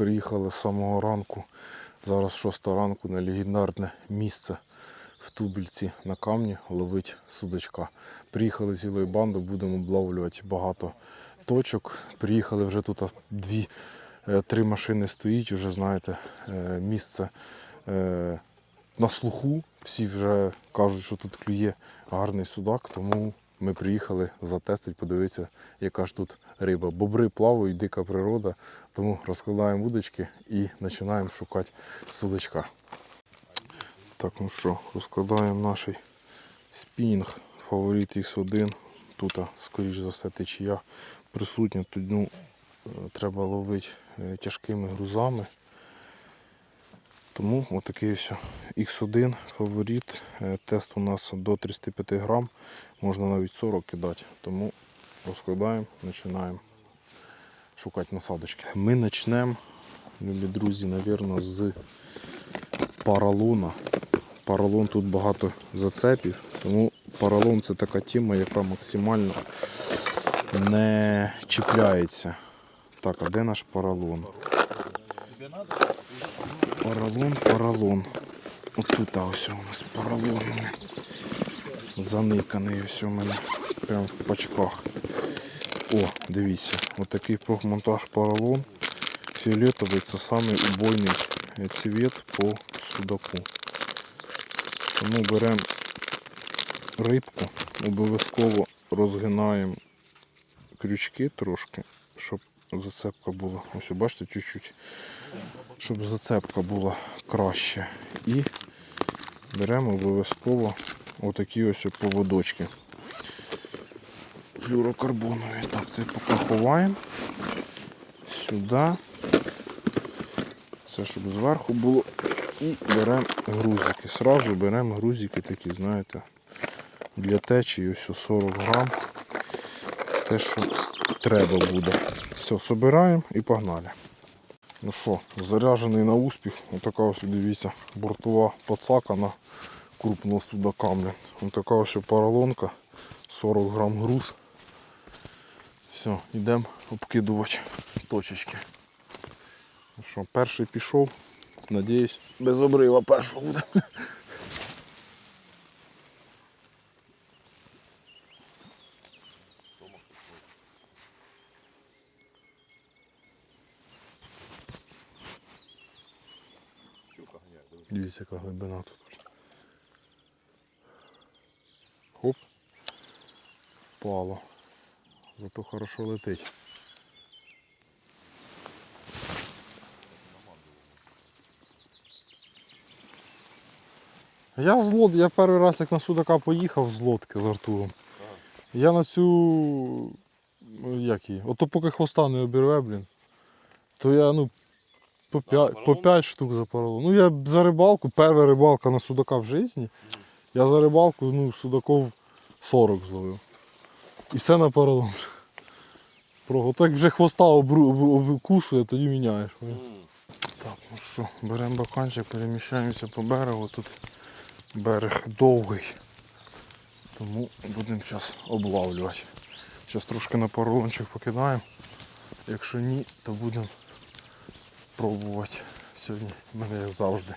приїхали з самого ранку. Зараз 6 ранку на легендарне місце в Тубільці на камні ловить судачка. Приїхали з цілою бандою, будемо обловлювати багато точок. Приїхали вже тут дві, е, машини стоїть, вже знаєте, е, місце е, на слуху. Всі вже кажуть, що тут клює гарний судак, тому ми приїхали затестити, подивитися, яка ж тут риба. Бобри плавають, дика природа, тому розкладаємо вудочки і починаємо шукати судачка. Так, ну що, розкладаємо наш спінінг, фаворит X1. Тут, скоріш за все, течія присутня, тут ну, треба ловити е, тяжкими грузами. Тому отакий ось X1 фаворит. Е, Тест у нас до 35 грам, можна навіть 40 кидати. Тому розкладаємо, починаємо шукати насадочки. Ми почнемо, любі друзі, мабуть, з паралона. Паралон тут багато зацепів, тому паралон це така тема, яка максимально не чіпляється. Так, а де наш паралон? Паралон, паралон. Отут а, ось у нас паралон. Заниканий ось у мене. Прямо в пачках. О, дивіться, отакий профмонтаж поролон. Фіолетовий це самий убойний е, цвіт по судаку. Тому беремо рибку, обов'язково розгинаємо крючки трошки, щоб зацепка була. Ось бачите, чуть-чуть, щоб зацепка була краще. І беремо обов'язково отакі ось поводочки флюрокарбонові. Так, це поки. Сюди. Це щоб зверху було. І беремо грузики. Сразу беремо грузики такі, знаєте, для течії ось 40 грам. Те, що треба буде. Все, собираємо і погнали. Ну що, заряджений на успіх. Отака ось, дивіться, бортова пацака на крупного судака. блін. Отака ось поролонка. 40 грам груз. Все, йдемо обкидувати точечки. Ну що, перший пішов. Надіюсь, без обрива першого буде. Дивіться, яка глибина тут. Хоп. Впало. Зато хорошо летить. Я з лод, я перший раз як на судака поїхав з лодки з Артуром. Я на цю. Як її? Ото поки хвоста не обірве, блін. То я ну по 5, по 5 штук запаролов. Ну я за рибалку, перша рибалка на судака в житті. Я за рибалку ну, судаков 40 зловив. І все на поролон. Про, так вже хвоста обкусує, тоді міняєш. Так, ну що, беремо баканчик, переміщаємося по берегу. Тут берег довгий. Тому будемо зараз облавлювати. Зараз трошки на поролончик покидаємо. Якщо ні, то будемо пробувати сьогодні. У мене як завжди.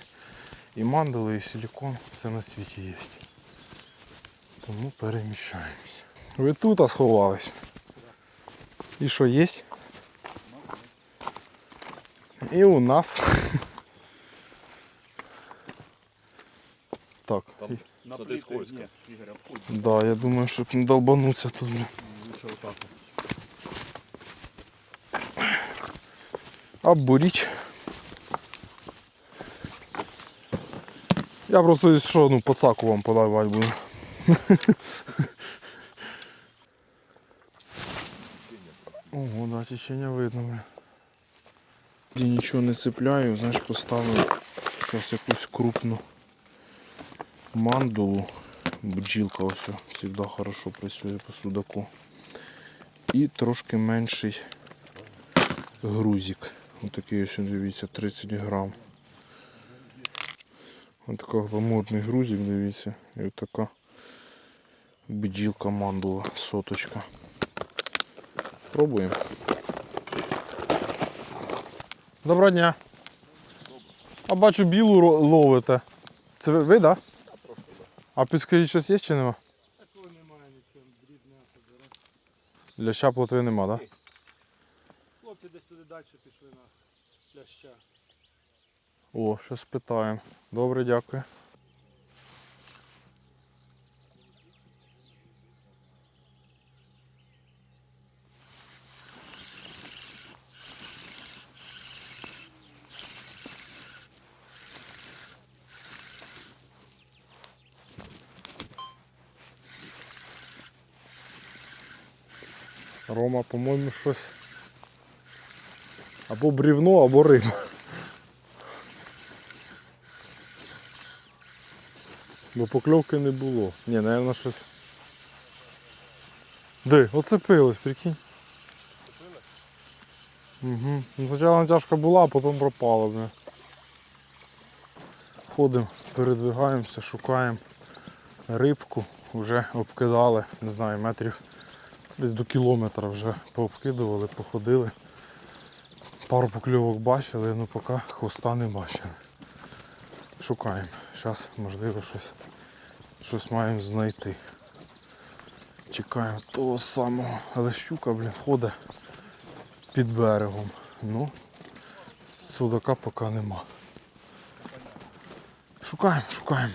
І мандали, і силікон, все на світі є. Тому переміщаємося. Ви тут сховались. І що є? І у нас. Так. Це десь скользко. Да, я думаю, щоб не долбануться тут. блін. Обуріть. Я просто що, ну, пацаку вам подавати буду. Ого, да, течення видно. бля. Я нічого не цепляю, знаєш, поставив зараз якусь крупну мандулу. Бджілка ось завжди хорошо працює по судаку. І трошки менший грузик. Отакий ось, дивіться, 30 грам. Ось такий гламурний грузик, дивіться. І отака бджілка мандула, соточка. Пробуємо. Доброго дня. А бачу білу ловите. Це ви, ви да? А підскажіть, щось є чи нема? Такого немає нічого, дрібне забирає. Для ща плотви нема, так? Хлопці десь туди далі пішли на ляща. О, щось питаємо. Добре, дякую. Рома, по-моєму, щось. Або брівно, або риба. Бо покльовки не було. Ні, напевно, щось. Де, оцепилось, прикинь. Угу. Спочатку натяжка була, а потім пропала. Бля. Ходимо, передвигаємося, шукаємо рибку. Вже обкидали, не знаю, метрів десь до кілометра вже пообкидували, походили. Пару покльовок бачили, ну поки хвоста не бачили. Шукаємо. Зараз, можливо, щось, щось маємо знайти. Чекаємо того самого. Але щука, блін, ходить під берегом. Ну, судака поки нема. Шукаємо, шукаємо.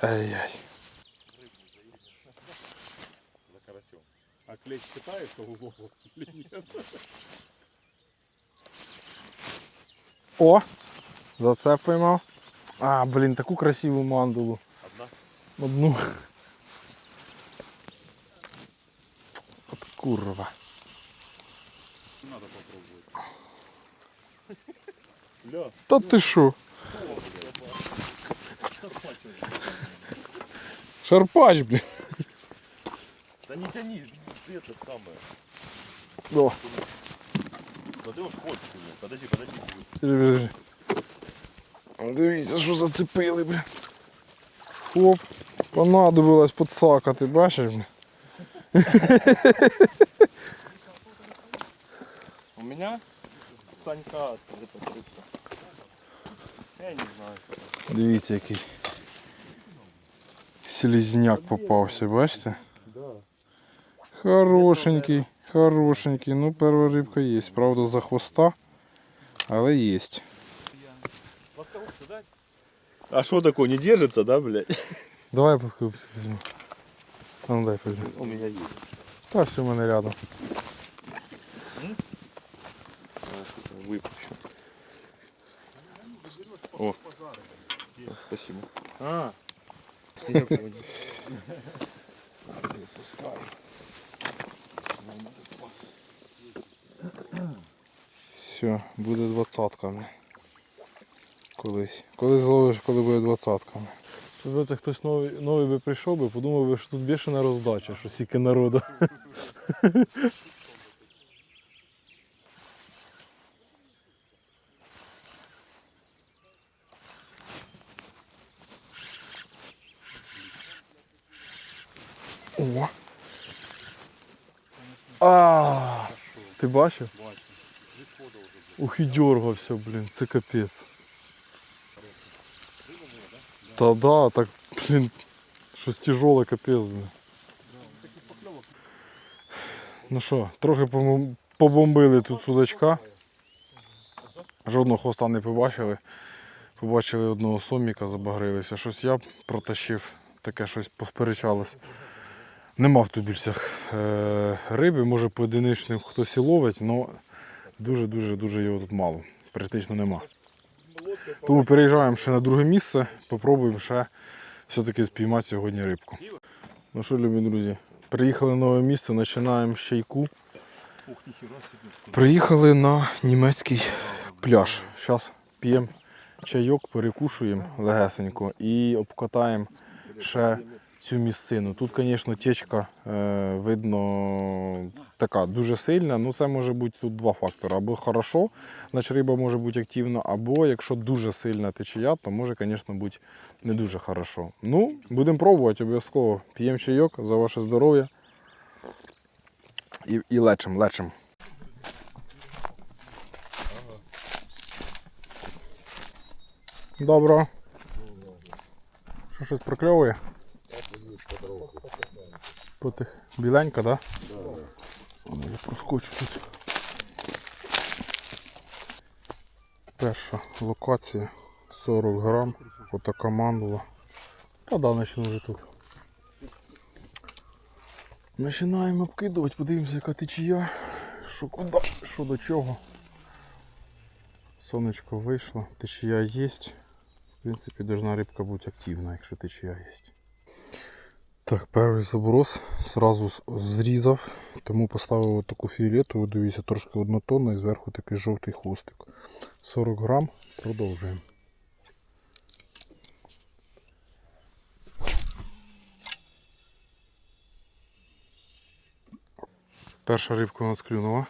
Ай-яй. За карасем. А клещ считается уловом или нет? О! За це поймав. А, блін, таку красиву мандулу. Одна. Одну. От курва. Надо попробовать. Та ти що? Шарпач, блін. да не тяни, ты это самое. О, Смотри, он сходит у него. Подожди, подожди. подожди, подожди. Дивіться, що зацепили, блін. Хоп, понадобилось подсакати, бачиш, блін. У меня Санька эта рыбка. Дивіться, який слізняк попався, бачите? Да. Хорошенький, хорошенький. Ну, перша рибка є. Правда, за хвоста, але є. А что такое, не держится, да, блядь? Давай плоскогубці візьму. Ну дай пойду. У меня есть. Та все в мене рядом. Выпущу. О, спасибо. А, я понял. Все, буде двадцятками. Колись. Коли зловиш, коли буде двадцятками. Щоб це хтось новий, новий би прийшов би, подумав би, що тут більше роздача, що стільки народу. О! А, ти бачив? Ух і дергався, блін, це капець. Та да, так, блін, щось тяжеле капець, блін. Ну що, трохи побомбили тут судачка. Жодного хвоста не побачили. Побачили одного соміка, забагрилися. Щось я протащив, таке щось посперечалось. Нема в тубільцях е, риби, може поодиничним хтось і ловить, але дуже-дуже дуже його тут мало. Практично нема. Тому переїжджаємо ще на друге місце, попробуємо ще все-таки спіймати сьогодні рибку. Ну що, любі друзі, приїхали на нове місце, починаємо себе. Приїхали на німецький пляж. Зараз п'ємо чайок, перекушуємо легесенько і обкатаємо ще цю місцину. Тут, звісно, течка е, видно така дуже сильна. Ну, це може бути тут два фактори. Або хорошо, значить риба може бути активна, або якщо дуже сильна течія, то може, звісно, бути не дуже хорошо. Ну, будемо пробувати обов'язково. П'ємо чайок за ваше здоров'я. І, і лечим, лечим. Добро. Що щось прокльовує? Потих. Біленька, так? Да? Да. Я проскочу тут. Перша локація 40 грам. Отака мандула. Та да, почну вже тут. Починаємо обкидувати, подивимося, яка течія. Що куди, що до чого. Сонечко вийшло, течія є. В принципі, должна рибка бути активна, якщо течія є. Так, перший заброс зразу зрізав, тому поставив таку фіолетову, дивіться, трошки однотонна і зверху такий жовтий хвостик. 40 грам, продовжуємо. Перша рибка у нас клюнула.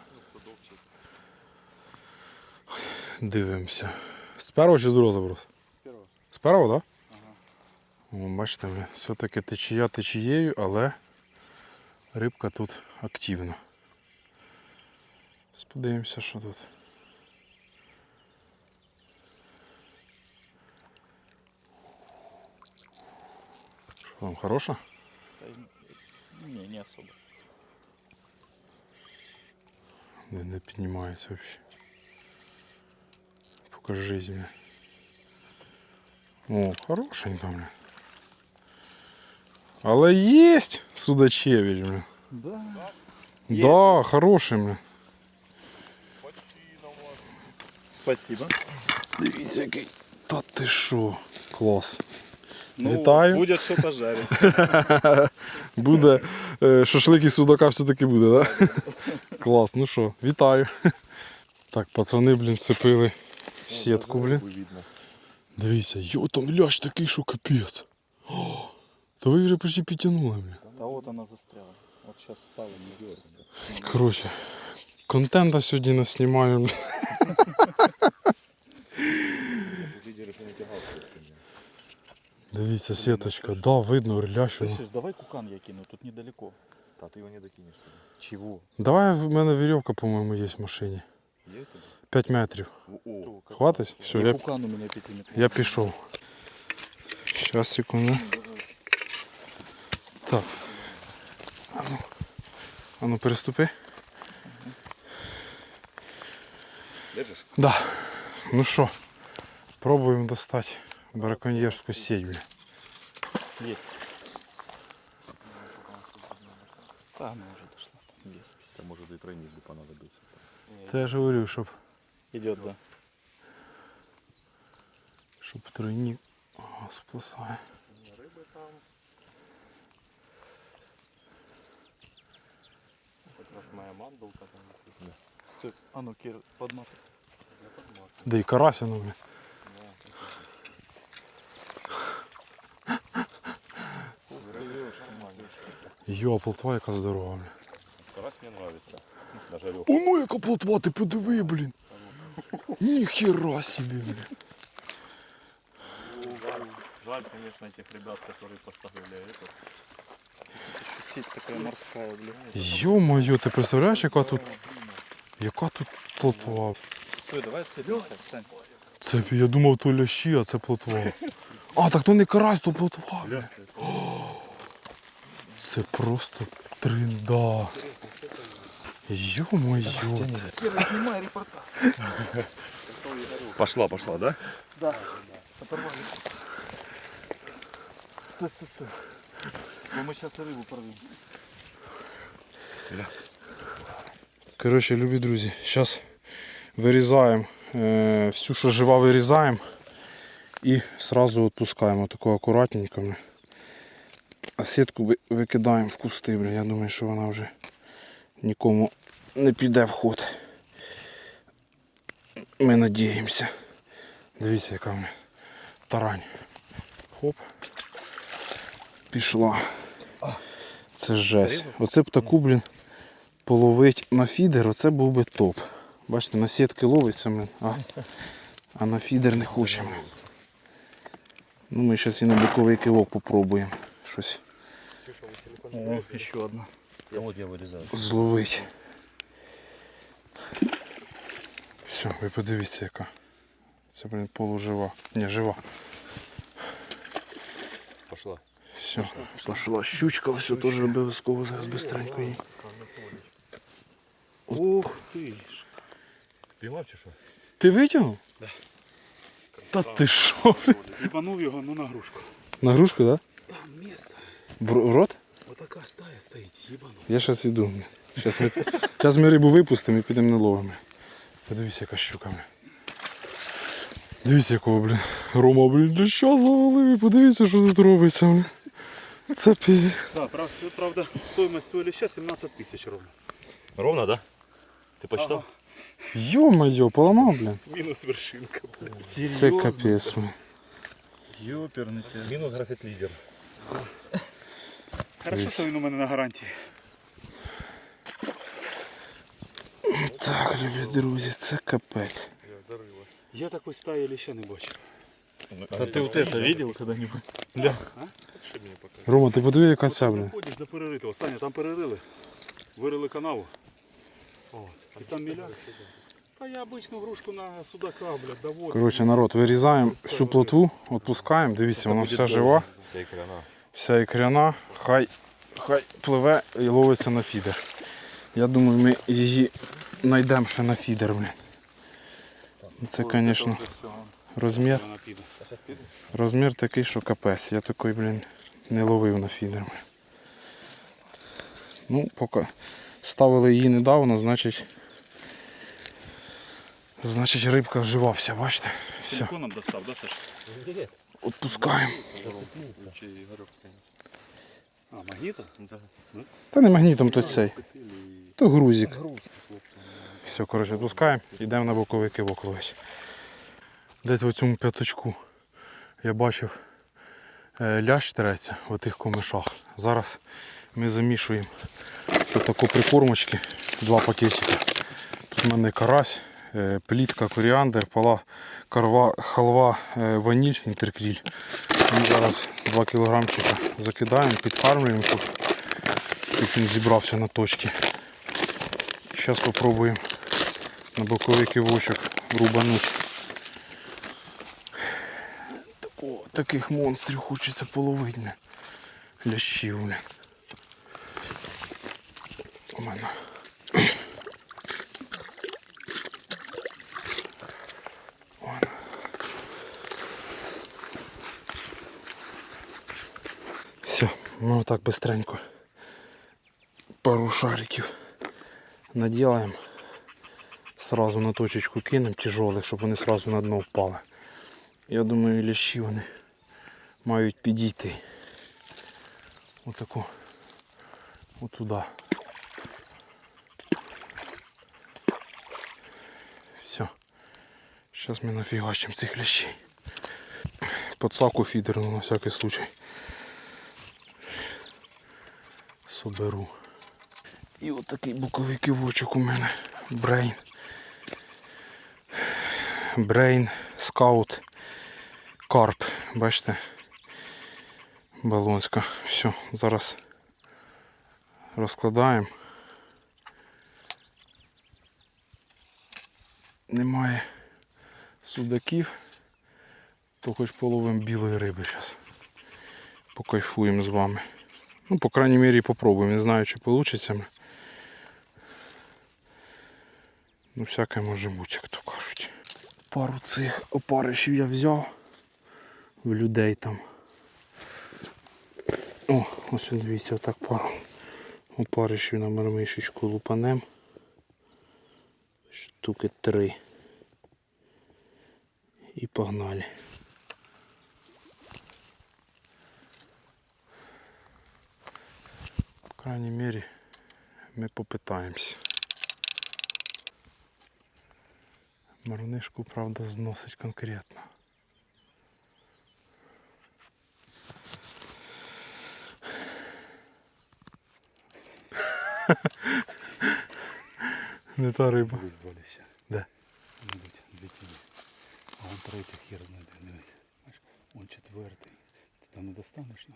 Дивимося. З першого чи з другого заброс? Первого. З першого, так? Да? О, бачите, ми все-таки течія течією, але рибка тут активна. Зараз Подивимося, що тут. Що там, хороша? Не, не особо. Не, не піднімається взагалі. Покажись мені. О, хорошенька, бля. Але єсть Судачевич, бля. Да. Да, хороший, бля. Спасибо. Дивіться, який. Та ти що? Клас. Ну, Вітаю. Будет что пожарить. Буде е, шашлик із судака все-таки буде, так? Да? Клас, ну що, вітаю. Так, пацани, блін, вцепили сітку, блін. Видно. Дивіться, йо, там лящ такий, що капець. О, то ви вже почти підтягнули, блін. Да вот она застряла. Вот сейчас стала не дергаться. Коротше, контента сьогодні не знімаю. блін. Дивіться, сіточка, да, видно, лящ. воно. Слышишь, давай кукан я кину, тут недалеко. Да, ты его не докинешь. Чего? Давай в мене вірьовка, по-моєму, є в машині. Я это? 5 метрів. О, Хватить? Все, я... я, кукан у меня пятиметровый. я пішов. Щас, секунду. Так. Ану, ану переступи. Держишь? Да. Ну що, пробуємо достати браконьєрську сеть. бля. Есть. Да, она уже дошла. Есть. Там может и тройник бы понадобился. Та я ж говорю, щоб, Идет, да. щоб тройник Ага, сплесає. раз моя мандалка там. Стой. А ну, Кир, подматывай. Да і карась, ну, бля. Йо, плотва яка здорова, бля. Карась мне нравится. Даже легкий. О, ну яка плотва, ти подиви, блін. Ніхера собі, бля. Жаль, конечно, этих ребят, которые поставили этот. Сеть такая морская, блин. Йо-моє, ти представляєш, яка тут. Яка тут плотва? Стой, давай отцепимся, Сань. Це я думав, то лящі, а це плотва. А, так то не карась, то плотва. Це просто тринда. Йо-моє. Кира, снимай репортаж. Пошла, пошла, да? Да. Оторвали. Стой, стой, стой. Ну, мы сейчас рыбу порвем. Коротше, любі друзі, зараз вирізаємо е, всю, що жива, вирізаємо і одразу відпускаємо тако акуратненько. А сітку ви- викидаємо в кусти. Бля. Я думаю, що вона вже нікому не піде в ход. Ми надіємося. Дивіться, яка в мене тарань. Хоп. пішла. Це жесть. Оце б таку, блін, половить на фідер, оце був би топ. Бачите, на сітки ловиться, блін, а, а на фідер не хочемо. Ну, ми зараз і на боковий кивок попробуємо щось О, еще одна. Зловити. Все, ви подивіться, яка. Це, блін, полужива. Ні, жива. Пошла. Все, пошла щучка, все теж обов'язково зараз быстренько її. Ух ты. Піймав чи що? Ти витягнув? Да. Та ти що? Їбанув його, ну на грушку. На грушку, так? Да? Там місто. В, рот? Отака стая стоїть, їбанув. Я зараз іду. Зараз ми, рибу випустимо і підемо наловимо. Подивись, яка щука. Дивіться, якого, блін. Рома, блін, для що завалив? Подивіться, що тут робиться, блін. Це пі... Да, правда, правда, стоїмость цього ліща 17 тисяч ровно. Ровно, да? Ти почитав? Ага. Йо-моє, поламав, блін. Мінус вершинка. блядь. Це капець, блін. Ёперный тебя. Мінус графіт лідер. Хорошо, Дивись. що він у мене на гарантії. Так, любі друзі, це капець. Я такої стаї ліща не бачив. А ты вот это видел когда-нибудь? Рома, ти подиви, яка ця, блін. Ходиш до переритого. Саня, там перерили. Вирили канаву. І там міляк. Та я обичну грушку на судака, блядь, доводив. Коротше, народ, вирізаємо всю плотву, відпускаємо. Дивіться, вона вся жива, Це ікряна. вся ікряна, хай, хай пливе і ловиться на фідер. Я думаю, ми її знайдемо ще на фідер, блін. Це, звісно, розмір. Розмір такий, що капець. Я такий, блін, не ловив на фідер. Ну, поки ставили її недавно, значить. Значить рибка вживався, бачите? Все, достав, да, Саш? конечно. А, магніта? Та не магнітом то цей. То грузик. Все, коротше, відпускаємо, йдемо на боковий кивок ловити. Десь в цьому п'яточку я бачив е, лящ треться в тих комишах. Зараз ми замішуємо тут таку прикормочки, два пакетики. Тут в мене карась, е, плітка, коріандр, пала, карва, халва, е, ваніль, інтеркріль. Ми зараз 2 кілограмчика закидаємо, підкармлюємо, щоб він зібрався на точки. Зараз спробуємо на боковий кивочок рубануть. Тако, таких монстрів хочеться половити. Лящів. У мене. Все, ми отак быстренько пару шариків наділаємо. Сразу на точечку кинемо тяжелих, щоб вони сразу на дно впали. Я думаю, лящі вони мають підійти. Отаку. Отуда. Все. Зараз ми нафігачимо цих лящей. Подсаку фідерну на всякий случай. Соберу. І отакий боковий кивочок у мене. Брейн. Брейн, скаут, карп. Бачите? Балонська. Все, зараз розкладаємо. Немає судаків, то хоч половимо білої риби зараз. Покайфуємо з вами. Ну, по крайній мірі, попробуємо. Не знаю, чи вийде. Ну, всяке може бути, як то кажуть. Пару цих опаришів я взяв в людей там. О, ось он, дивіться, отак пару опаришів на мармишечку лупанем. Штуки три. І погнали. По крайній мірі ми попитаємося. Марнишку, правда, зносить конкретно. Не та риба. Дивись. Де? Мабуть, дві тіні. А он третій хір знайде, дивись. Он четвертий. Ти там не достанеш, ну?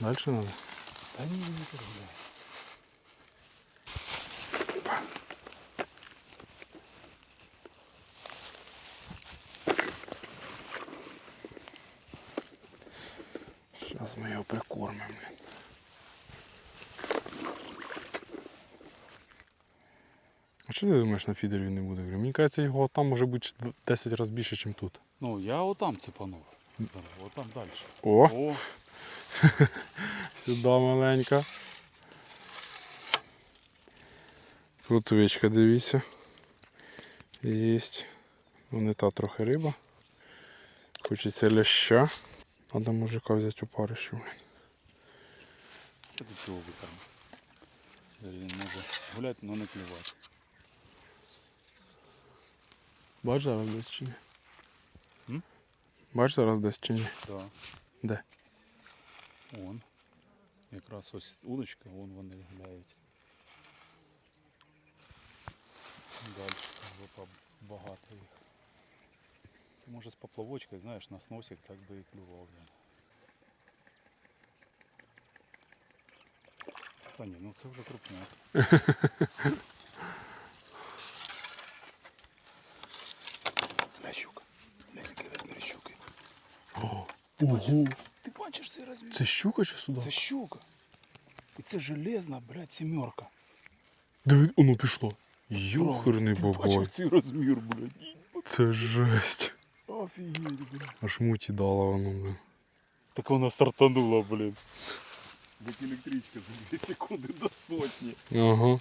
Далі треба? Та ні, не переглядай. Зараз ми його прикормимо. блін. А що ти думаєш на фідер він не буде? Мені кажеться, його там може бути 10 разів більше, ніж тут. Ну, я отам цепанув. Отам далі. О, О, сюди маленька. Плотвичка, дивіться. Єсть. Ну, не та трохи риба. Хочеться ляща. Надо мужика взяти у парищу. що ти цього викарма? Він може гуляти, але не клювати. Бач зараз десь чи ні? Бач зараз десь чи ні? Да. Де? Вон. Якраз ось удочка, вон вони гуляють. Далі там багато їх. Може з поплавочкою, знаєш, на сносик так би і клював. Та ні, ну це вже крупняк. Ля щука. Ля який розмір щуки. О, ого! Ти бачиш цей розмір? Це щука чи сюди? Це щука. І це железна, блядь, сімерка. Диви, воно пішло. Юхерний Ти бабай. бачив цей розмір, блядь. Це жесть. Офігеть, блядь. Аж муті дала воно, блин. Так вона стартанула, блін. Як електричка за 2 секунди до сотні. Ага.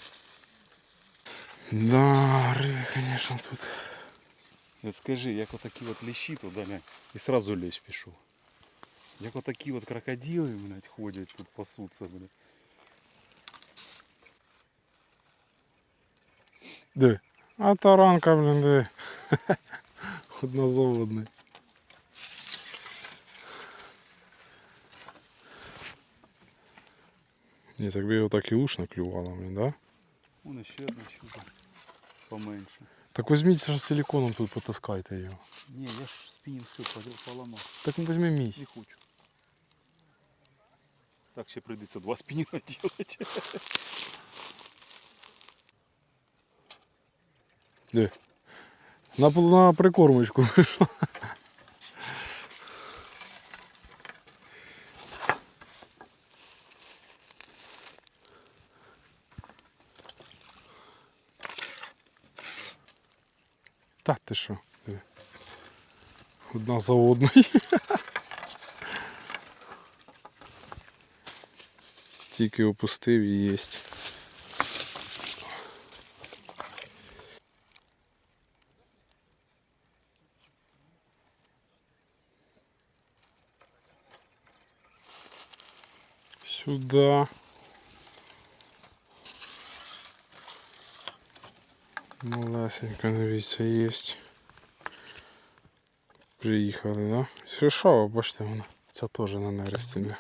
Да, риби, конечно, тут. Скажи, як отакі от лещі туди, і сразу лещ пішов. Як отакі от крокодили, блядь, ходять тут пасуться, блядь. Диви. А таранка, блін, диви. Однозаводний. Ні, так би його так і луч наклювало, блін, да? Вон ще одна щука. Поменше. Так візьміть з силіконом тут потаскайте його. Ні, я ж спінінг все поламав. Так ну візьми мій. Не хочу. Так ще прийдеться два спінінга робити. Диви. На, на прикормочку вийшло. Та ти що? Одна за одною. Тільки опустив і єсть. Сюда. Малесенько, дивіться, є. Приїхали, да? Шишава, бачите, вона. Ця теж на нересті.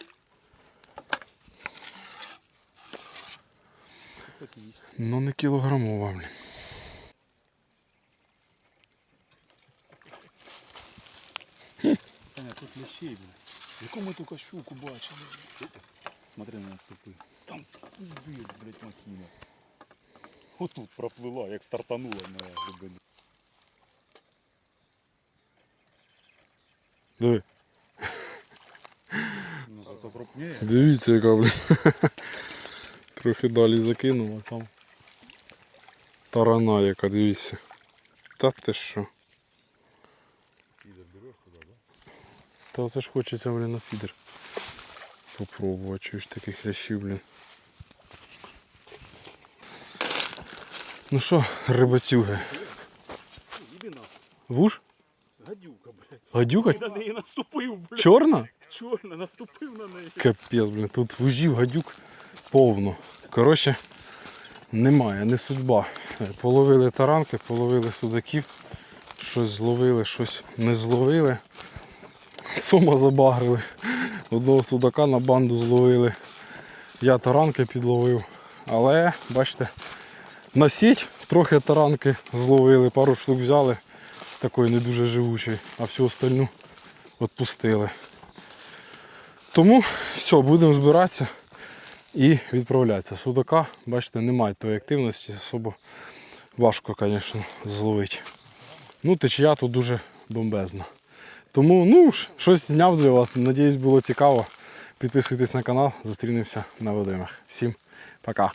Ну не кілограмова, блін. Таня, тут лещей, блін. Яку ми тільки щуку бачили? Смотри на наступи. Там пиздец, блядь, махіна. Отут проплила, як стартанула на глибині. Диви. Ну, зато крупніє. Дивіться, яка, блін. Трохи далі закинув, а там. Тарана яка, дивіться. Та ти що? Фидер берешь туда, да? Та це ж хочеться, блін, на фідер. Попробувати, чуєш таких лящів, блін. Ну що, рибацюги? Вуж? Гадюка, блядь. Гадюка? Ти на неї наступив, блядь. Чорна? Чорна, наступив на неї. Капець, блін, тут вужів, гадюк повно. Коротше, немає, не судьба. Половили таранки, половили судаків, щось зловили, щось не зловили. Сома забагрили. Одного судака на банду зловили. Я таранки підловив. Але, бачите, на сіть трохи таранки зловили, пару штук взяли, такої не дуже живучої, а всю остальну відпустили. Тому все, будемо збиратися і відправляється. Судака, бачите, немає тої активності, особо важко, звісно, зловити. Ну, течія тут дуже бомбезна. Тому, ну, щось зняв для вас. Надіюсь, було цікаво. Підписуйтесь на канал, зустрінемося на водимах. Всім пока!